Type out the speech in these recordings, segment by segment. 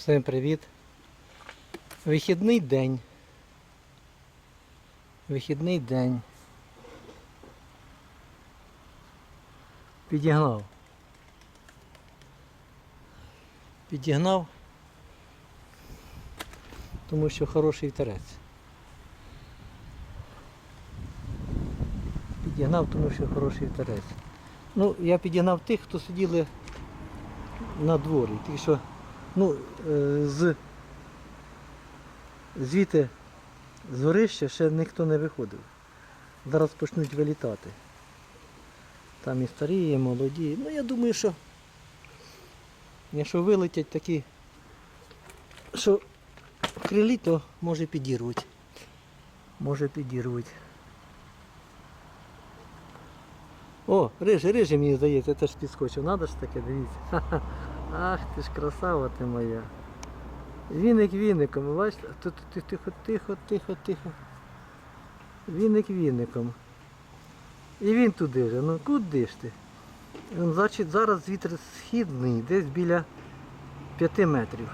Всім привіт. Вихідний день. Вихідний день. Підігнав. Підігнав. Тому що хороший вітерець. Підігнав, тому що хороший вітерець. Ну, я підігнав тих, хто сиділи на дворі. Ті, що ну, е, з звідти з горища ще ніхто не виходив. Зараз почнуть вилітати. Там і старі, і молоді. Ну я думаю, що якщо вилетять такі, що крилі, то може підірвуть. Може підірвуть. О, рижий, рижий, мені здається, теж підскочив. Надо ж таке, дивіться. Ах ти ж красава ти моя. Віник віником, бачите? Тихо, тихо, тихо, тихо. Віник віником. І він туди же. Ну куди ж ти? Значить, зараз вітер східний, десь біля 5 метрів.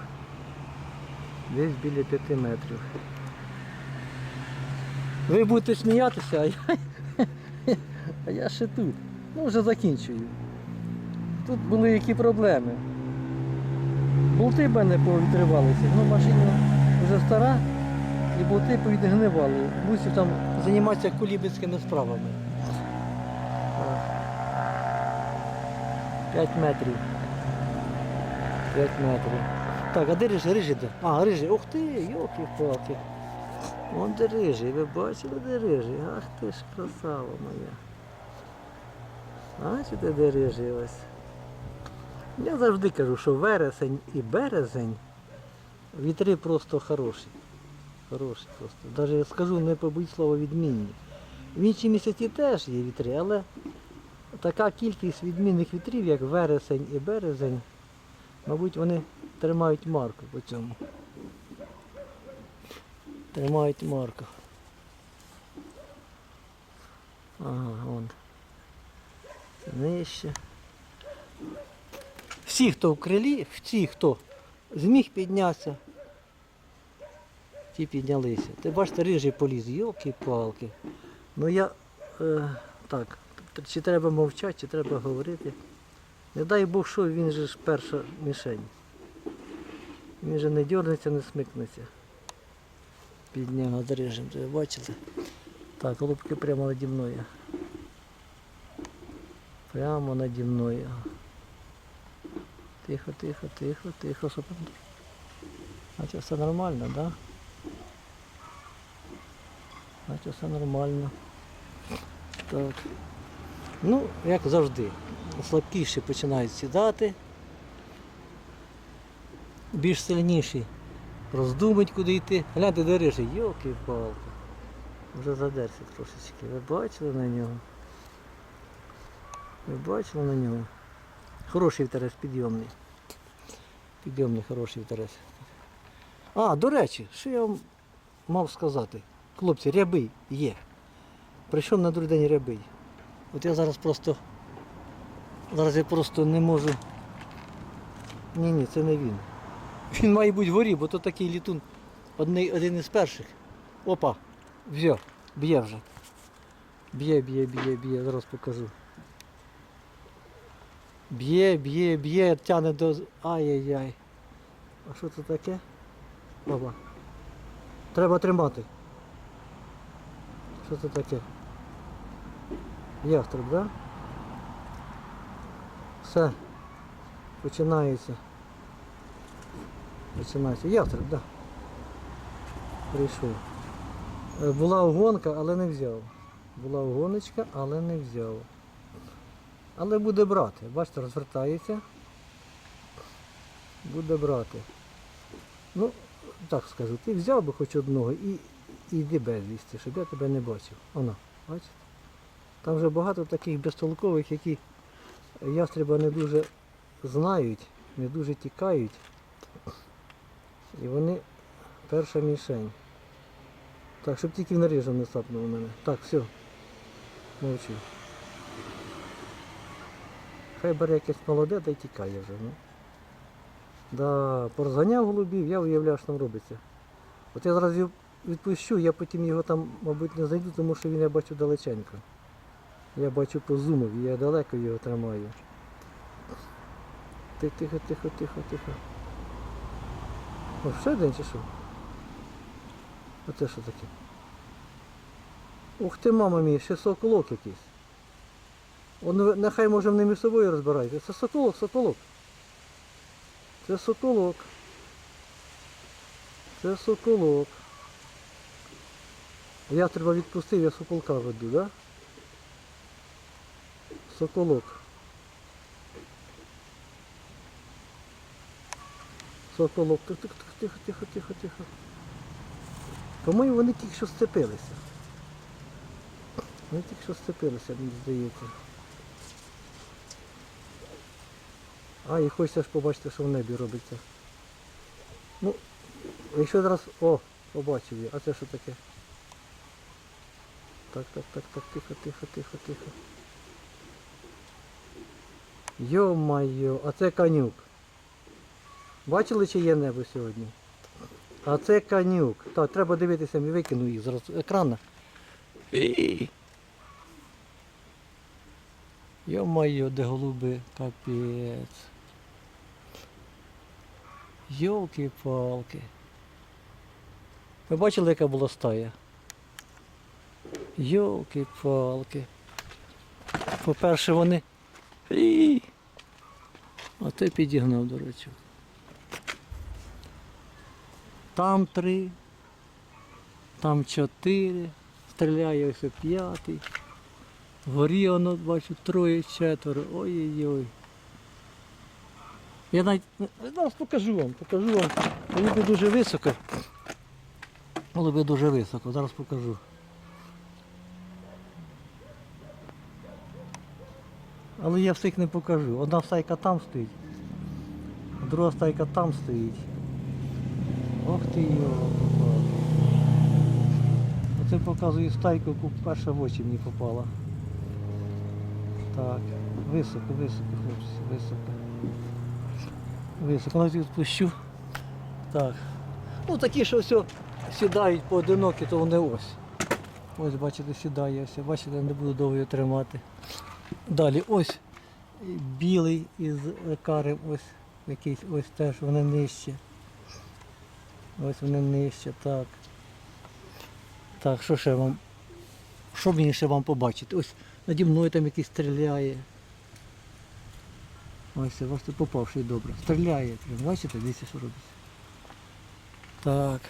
Десь біля 5 метрів. Ви будете сміятися, а я, а я ще тут. Ну вже закінчую. Тут були які проблеми. Болти в мене повідривалися, ну машина вже стара і болти повідгнивали. Мусив там займатися кулібицькими справами. 5 метрів. 5 метрів. Так, а де рижий? Рижий де? А, рижий. Ух ти, йолки-палки. Вон де рижий, ви бачили, де рижий? Ах ти ж красава моя. Бачите, де рижий ось. Я завжди кажу, що вересень і березень вітри просто хороші. Хороші просто. Навіть скажу, не побудь слова відмінні. В інші місяці теж є вітри, але така кількість відмінних вітрів, як вересень і березень, мабуть, вони тримають марку по цьому. Тримають марку. Ага, вон. Нижче. Всі, хто в крилі, всі, хто зміг піднятися, ті піднялися. Ти бачите, рижий поліз, йолки-палки. Ну я е, так, чи треба мовчати, чи треба говорити. Не дай Бог, що він же ж перша мішень. Він же не дернеться, не смикнеться. Підняв над рижем, ви бачите? Так, голубки прямо наді мною. Прямо наді мною. Тихо, тихо, тихо, тихо, щоб. Значить все нормально, так? да? Значить все нормально. Так. Ну, як завжди. Слабкіші починають сідати. Більш сильніші роздумать, куди йти. Гляньте, де рижий, йолки палки Вже задерся трошечки. Ви бачили на нього? Ви бачили на нього? Хороший вітерець, підйомний. Підйомний, хороший вітерець. А, до речі, що я вам мав сказати? Хлопці, рябий є. Прийшов на другий день рябий. От я зараз просто. Зараз я просто не можу. Ні, ні, це не він. Він має бути вгорі, бо то такий літун. Одний, один із перших. Опа, все, б'є вже. Б'є, б'є, б'є, б'є, зараз покажу. Б'є, б'є, б'є, тяне до. Ай-яй-яй. А що це таке? Опа. Треба тримати. Що це таке? Ястреб, так? Да? Все. Починається. Починається. Ястреб, так. Да. Прийшов. Е, Була гонка, але не взяв. Була гоночка, але не взяв. Але буде брати. Бачите, розвертається. Буде брати. Ну, так скажу, ти взяв би хоч одного і, і йди безвісти, щоб я тебе не бачив. Воно, бачите? Там вже багато таких безтолкових, які ястреба не дуже знають, не дуже тікають. І вони перша мішень. Так, щоб тільки на рижу не сапнуло мене. Так, все. Мовчу. Хай бере якесь молоде та й тікає вже. Ну. Да, порозганяв голубів, я уявляю, що там робиться. От я зараз відпущу, я потім його там, мабуть, не знайду, тому що він я бачу далеченько. Я бачу по зумові, я далеко його тримаю. Ти- Тихо, тихо, тихо, тихо. О, ще один чи що? А це що таке? Ух ти, мама мій, ще соколок якийсь. Он, нехай може вони між собою розбираються. Це соколок, соколок. Це соколок. Це соколок. Я треба відпустив, я соколка веду, да? Соколок. Соколок. Тихо, тихо, тихо, тихо, тихо. По-моєму, вони тільки що сцепилися. Вони тільки що сцепилися, мені здається. А, і хочеться ж побачити, що в небі робиться. Ну, якщо зараз... О, побачив я. А це що таке? Так, так, так, так, тихо, тихо, тихо, тихо. Йо-майо, а це канюк. Бачили, чи є небо сьогодні? А це канюк. Так, треба дивитися, я викину їх з екрана. Йо-майо, де голуби, капець. Йолки-палки. Ви бачили, яка була стая? Йолки-палки. По-перше, вони. І. А ти підігнав, до речі. Там три, там чотири, стріляє ось п'ятий. Вгорі воно, бачу, троє, четверо. Ой-ой-ой. Я навіть зараз покажу вам, покажу вам. Голуби дуже високо. Голуби дуже високо, зараз покажу. Але я всіх не покажу. Одна стайка там стоїть, друга стайка там стоїть. Ох ти його. Оце показую стайку, яку перша в очі мені попала. Так, високо, високо, хлопці, високо. Високо, відпущу. Так. Ну такі, що все сідають поодинокі, то вони ось. Ось, бачите, сідає ось. Бачите, не буду довго тримати. Далі ось білий із карем, ось якийсь ось теж вони нижче. Ось вони нижче, так. Так, що ще вам? Що мені ще вам побачити? Ось наді мною там якийсь стріляє. Ось, бачите, попавший добре. Стріляє. прям, Бачите, дивіться, що робиться. Так.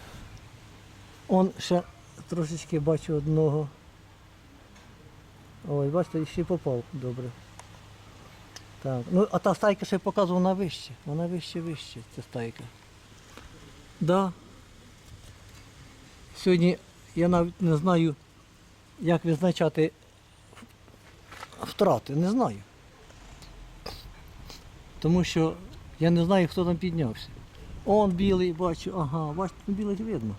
Он ще трошечки бачу одного. Ой, бачите, ще попав добре. Так. Ну, а та стайка ще й показувала, вона вище. Вона вище, вище, ця стайка. Да. Сьогодні я навіть не знаю, як визначати втрати. Не знаю. Тому що я не знаю, хто там піднявся. Он білий, бачу, ага, бачите, ну, білий видно.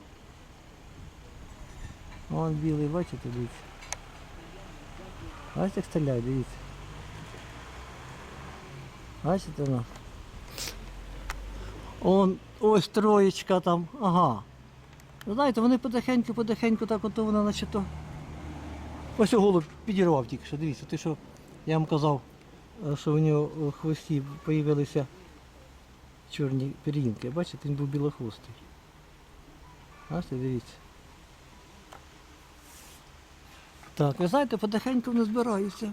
Он білий, бачите, дивіться. Бачите, як стріляє, дивіться. Бачите, ну. Он, ось троєчка там, ага. Знаєте, вони потихеньку, потихеньку так ото вона наче то. Ось голуб підірвав тільки що, дивіться, ти що я вам казав, що в нього у хвості появилися чорні пір'їнки. Бачите, він був білохвостий. Бачите, дивіться. Так, ви знаєте, потихеньку вони збираються.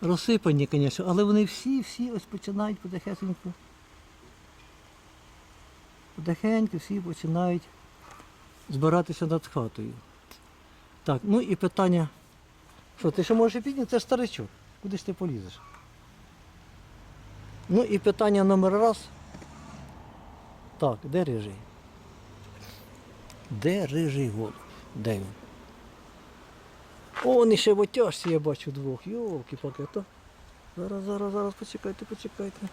Розсипані, звісно, але вони всі, всі ось починають потихесеньку. Потихеньку всі починають збиратися над хатою. Так, ну і питання. Що, ти що можеш підняти? Це ж старичок. Куди ж ти полізеш? Ну і питання номер раз. Так, де рижий? Де рижий голуб? Де він? О, вони ще в отяжці я бачу двох. Йолки паки то. Зараз, зараз, зараз, почекайте, почекайте.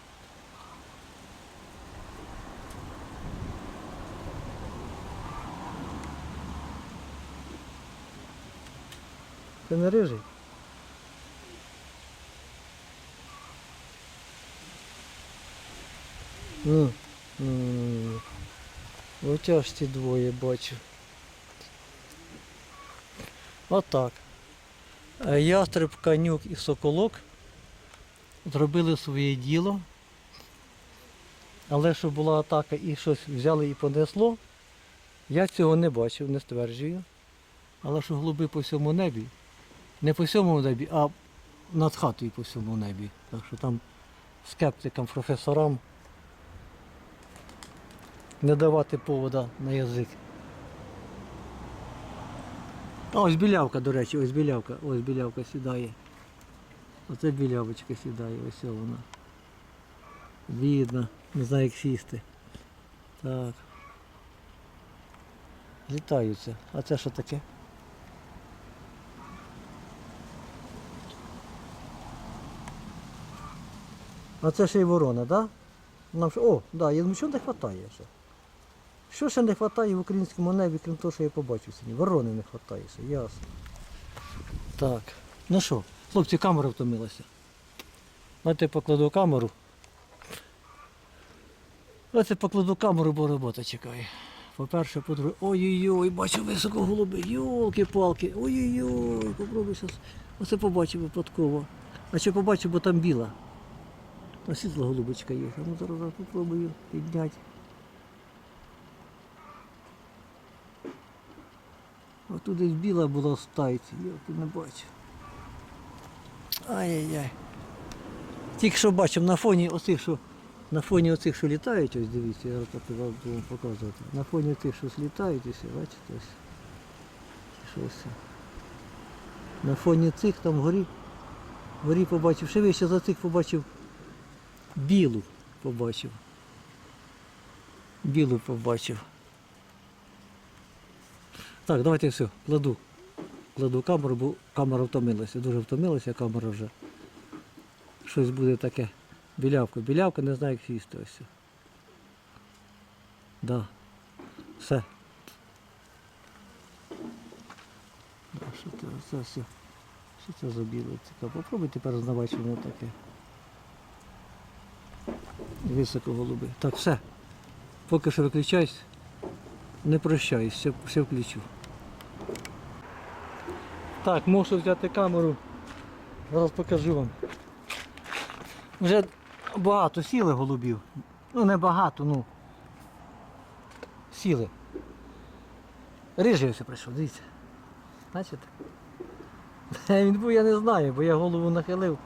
Це не рижий? Ну. м, Ось аж ці двоє бачу. Отак. Е, Ястреб, канюк і соколок зробили своє діло. Але щоб була атака і щось взяли і понесло, я цього не бачив, не стверджую. Але що голуби по всьому небі, не по всьому небі, а над хатою по всьому небі. Так що там скептикам, професорам не давати повода на язик. А ось білявка, до речі, ось білявка, ось білявка сідає. Оце білявочка сідає, ось вона. Видно, не знаю як сісти. Так. Літаються. А це що таке? А це ще й ворона, так? Нам ще... О, да, я не вистачає ще. Що ще не вистачає в українському небі, крім того, що я побачив сьогодні? Ворони не вистачає ще, ясно. Так. Ну що, хлопці, камера втомилася. Давайте покладу камеру. Давайте покладу камеру, бо робота чекає. По-перше, по-друге, ой-ой-ой, бачу високо голуби, йолки-палки, ой-ой-ой, попробуй зараз. Оце побачив випадково. А що побачив, бо там біла. Світла голубочка є. Ну зараз попробую підняти. А тут десь біла була стайці, я тут не бачу. Ай-яй-яй. Тільки що бачив на фоні оцих, що на фоні оцих, що літають, ось дивіться, я так вам буду показувати. На фоні тих, що злітають, ось, бачите, ось. Що ось. На фоні цих там вгорі, вгорі побачив, ще вище за цих побачив білу побачив. Білу побачив. Так, давайте все, кладу. Кладу камеру, бо камера втомилася. Дуже втомилася камера вже. Щось буде таке. Білявка. Білявка не знаю, як сісти ось. Да. Все. Що це, це все. Що це за біле? Цікаво. Попробуй тепер знавати, воно таке. Високо голуби. Так, все. Поки що виключаюсь. Не прощаюсь, все, все включу. Так, можу взяти камеру. Зараз покажу вам. Вже багато сіли голубів. Ну не багато, ну. Сіли. Рижий ось прийшов, дивіться. Бачите? Він був, я не знаю, бо я голову нахилив.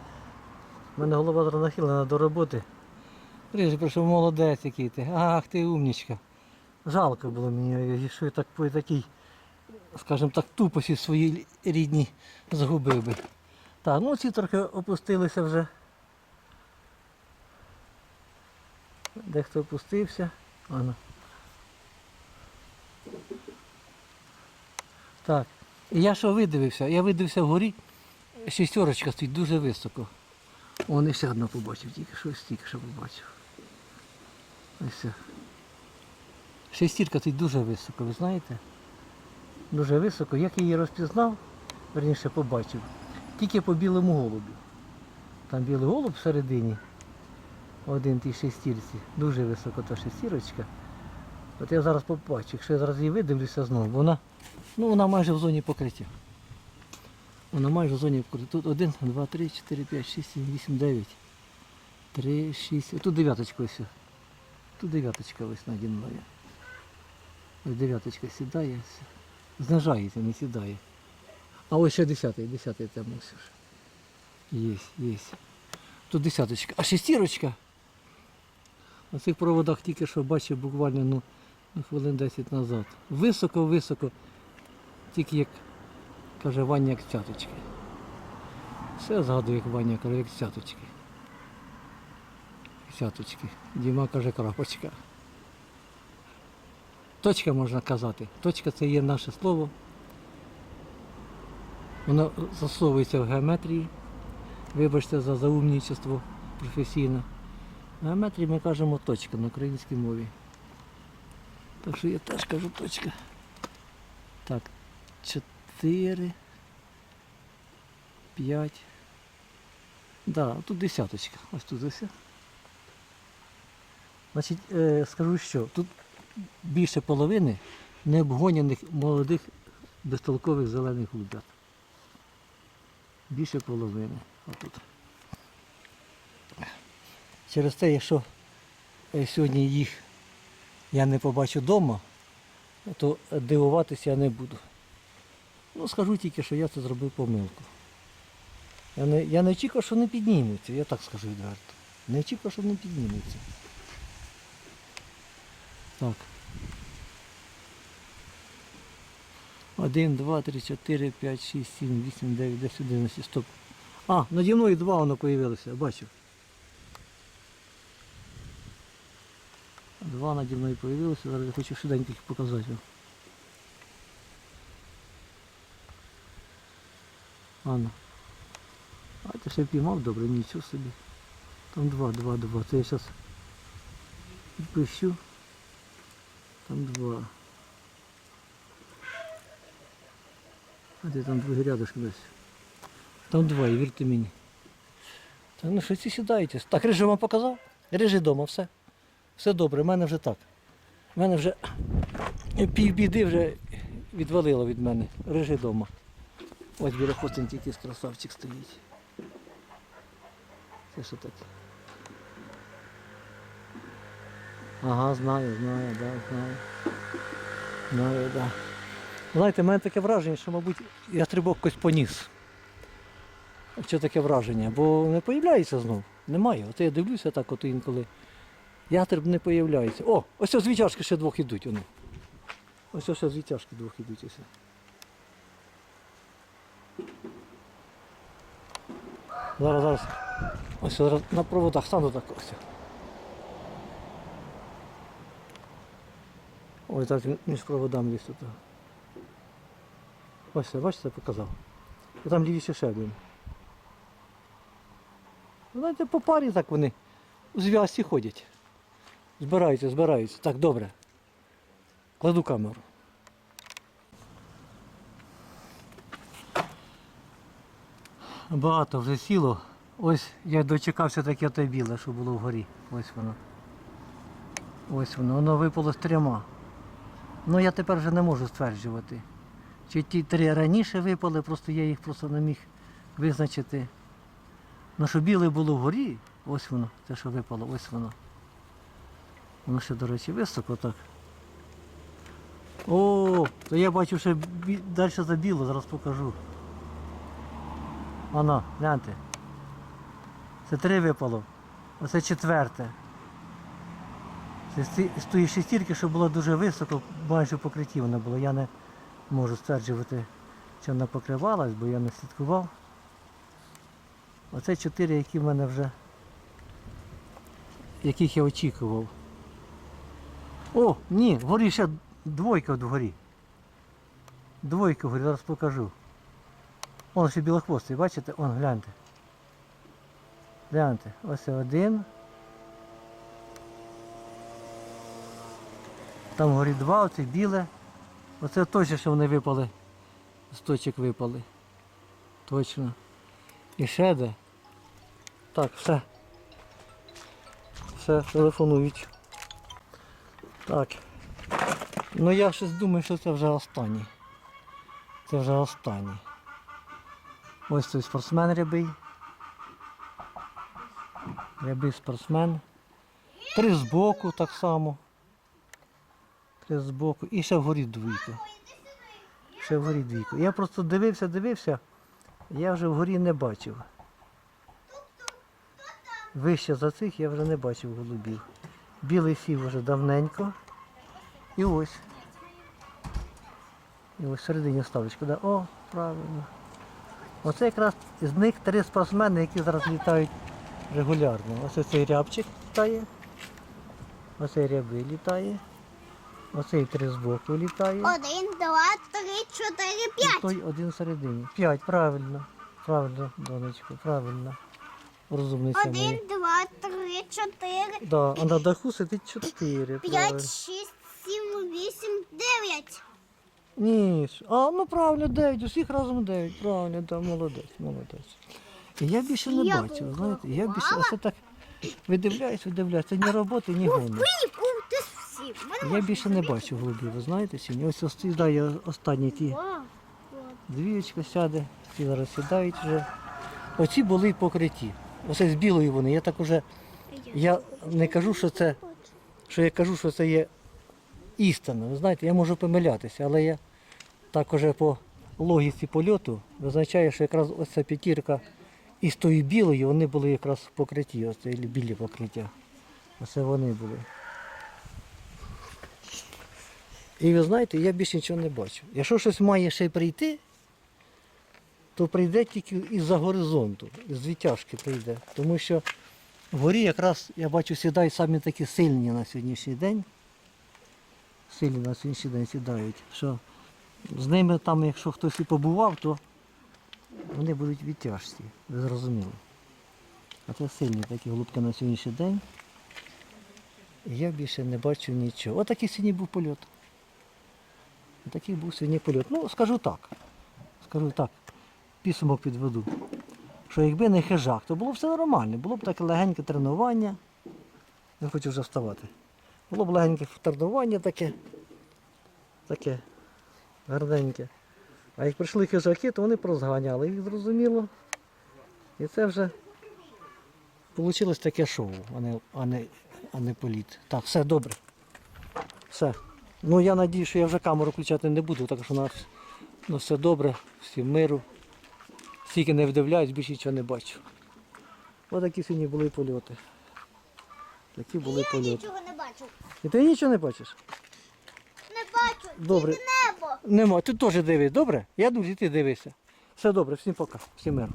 У мене голова зараз нахилена до роботи. Рижий прийшов молодець який ти. Ах ти умнічка. Жалко було мені, що я так по такій, скажімо так, тупості своїй рідній згубив би. Так, ну ці трохи опустилися вже. Дехто опустився. Ано. Так. І я що видивився? Я видивився вгорі, шістерочка стоїть дуже високо. І ще одна побачив, тільки що тільки що побачив. Шестірка тут дуже високо, ви знаєте? Дуже високо. Як я її розпізнав, верніше побачив, тільки по білому голубю. Там білий голуб всередині, один тій шестірці, дуже високо та шестірочка. От я зараз побачу, якщо я зараз її видивлюся знову, вона, ну, вона майже в зоні покриття. Вона майже в зоні покриття. Тут 1, 2, 3, 4, 5, 6, 7, 8, 9. 3, 6. Тут дев'яточка ось. Тут дев'яточка ось наді мною. Ось дев'яточка сідає. Знижається, не сідає. А ось ще десятий, десятий там ось. уже. Є, є. Тут десяточка. А шестірочка. На цих проводах тільки що бачив буквально ну, ну, хвилин 10 назад. Високо-високо, тільки як каже Ваня як цяточки. Все згадую, як Ваня каже, як цяточки. Цяточки. Діма каже крапочка. Точка можна казати. Точка це є наше слово. Воно засовується в геометрії. Вибачте за заумнічество професійне. В геометрії ми кажемо точка на українській мові. Так що я теж кажу точка. Так, 4, 5. Да, тут десяточка. Ось тут ось. Значить, е, скажу що, тут більше половини необгоняних молодих безтолкових зелених голубят. Більше половини. Отут. Через те, якщо е, сьогодні їх я не побачу вдома, то дивуватися я не буду. Ну, скажу тільки, що я це зробив помилку. Я не, я не очікував, що не піднімуться, я так скажу відверто. Не очікував, що не піднімуться. Так. Один, два, три, чотири, п'ять, шість, сім, вісім, дев'ять, десять, одинадцять, стоп. А, наді мною два воно появилося, бачу. Два наді мною появилося, зараз я хочу швиденько їх показати. Ладно. А ти ще піймав добре, нічого собі. Там два, два, два. Це я зараз пишу. Там два. А де там другий рядышком десь? Там два, і вірте мені. Та ну що ці сідаєте? Так, режим вам показав? Режи вдома, все. Все добре, в мене вже так. У мене вже півбіди вже відвалило від мене. Режи вдома. Ось біля хостинки якийсь красавчик стоїть. Це що таке? Ага, знаю, знаю, да, знаю. Знаю, да. Знаєте, в мене таке враження, що, мабуть, я стрибок якось поніс. Що таке враження? Бо не появляється знов. Немає. От я дивлюся так от інколи. Ястреб не появляється. О, ось ось звітяшки ще двох ідуть. Вони. Ось ось звітяшки двох ідуть. Ось. Зараз, зараз. Ось зараз на проводах стану так ось. Ой, так між проводами десь тут. Ось, бачите, показав. І там лівіше ще один. Знаєте, по парі так вони у зв'язці ходять. Збираються, збираються. Так, добре. Кладу камеру. Багато вже сіло. Ось я дочекався таке те біле, що було вгорі. Ось воно. Ось воно. Воно випало з трьома. Ну я тепер вже не можу стверджувати. Чи ті три раніше випали, просто я їх просто не міг визначити. Ну що біле було вгорі, ось воно, те, що випало, ось воно. Воно ще, до речі, високо так. О, то я бачу бі... далі за біло, зараз покажу. Воно, гляньте. Це три випало. Оце четверте. З тої шестірки, що було дуже високо, майже в покритті вона була. Я не можу стверджувати, чи вона покривалась, бо я не слідкував. Оце чотири, які в мене вже, яких я очікував. О, ні, вгорі ще двойка вгорі. Двойка вгорі, зараз покажу. Вон ще білохвостий, бачите? Он, гляньте. Гляньте, ось один. Там вгорі два, оце біле. Оце точно, що вони випали. З точок випали. Точно. І ще де. Так, все. Все, телефонують. Так. Ну я щось думаю, що це вже останній. Це вже останній. Ось той спортсмен рябий. Рябий спортсмен. Три збоку так само. Три збоку. І ще вгорі двійка. Ще вгорі двійка. Я просто дивився, дивився, я вже вгорі не бачив. Вище за цих я вже не бачив голубів. Білий сів вже давненько. І ось. І ось всередині ставочка. Да? О, правильно. Оце якраз з них три спортсмени, які зараз літають регулярно. Ось цей рябчик літає. Оцей рябий літає. Оцей три збоку літає. Один, два, три, чотири, І п'ять. той один всередині. П'ять, правильно. Правильно, донечко, правильно. Розумниця моя. Один, два, три, чотири, Да, а на даху сидить чотири. правильно. п'ять, шість, сім, вісім, дев'ять. Ні, ж. а ну правильно, дев'ять, усіх разом дев'ять. Правильно, да, молодець, молодець. І я більше не Я бачив, знаєте, я більше, оце так видивляюсь, видивляюсь. Це ні роботи, ні гону. Ух ти. Я більше не бачу голубів, ви знаєте сьогодні. Ось ось сідає останні ті Вау. двієчка сяде, ці зараз сідають вже. Оці були покриті. Оце з білої вони. Я так уже, я не кажу, що це, що я кажу, що це є істина. Ви знаєте, я можу помилятися, але я так уже по логіці польоту визначаю, що якраз ось ця п'ятірка із тої білої, вони були якраз покриті, оце білі покриття. Оце вони були. І ви знаєте, я більше нічого не бачу. Якщо щось має ще прийти, то прийде тільки із-за горизонту, з відтяжки прийде. Тому що вгорі якраз, я бачу, сідають самі такі сильні на сьогоднішній день. Сильні на сьогоднішній день сідають. Що з ними там, якщо хтось і побував, то вони будуть відтяжці, ви зрозуміли. А це сильні такі голубки на сьогоднішній день. Я більше не бачу нічого. Отакий сьогодні був польот. Такий був сьогодні польот. Ну, скажу так. Скажу так, підсумок підведу. Що якби не хижак, то було б все нормально. Було б таке легеньке тренування. Не хочу вже вставати. Було б легеньке тренування таке. Таке гарненьке. А як прийшли хижаки, то вони прозганяли їх зрозуміло. І це вже вийшло таке шоу, а не, а не, а не політ. Так, все добре. Все. Ну я надію, що я вже камеру включати не буду, так що у нас ну, все добре, всім миру. Стільки не вдивляюсь, більше нічого не бачу. Ось такі сьогодні були польоти. Такі були Я польоти. нічого не бачу. І ти нічого не бачиш? Не бачу. Добре. Тільки небо. Нема. Ти теж дивись, добре? Я і ти дивися. Все добре, всім пока, всім миру.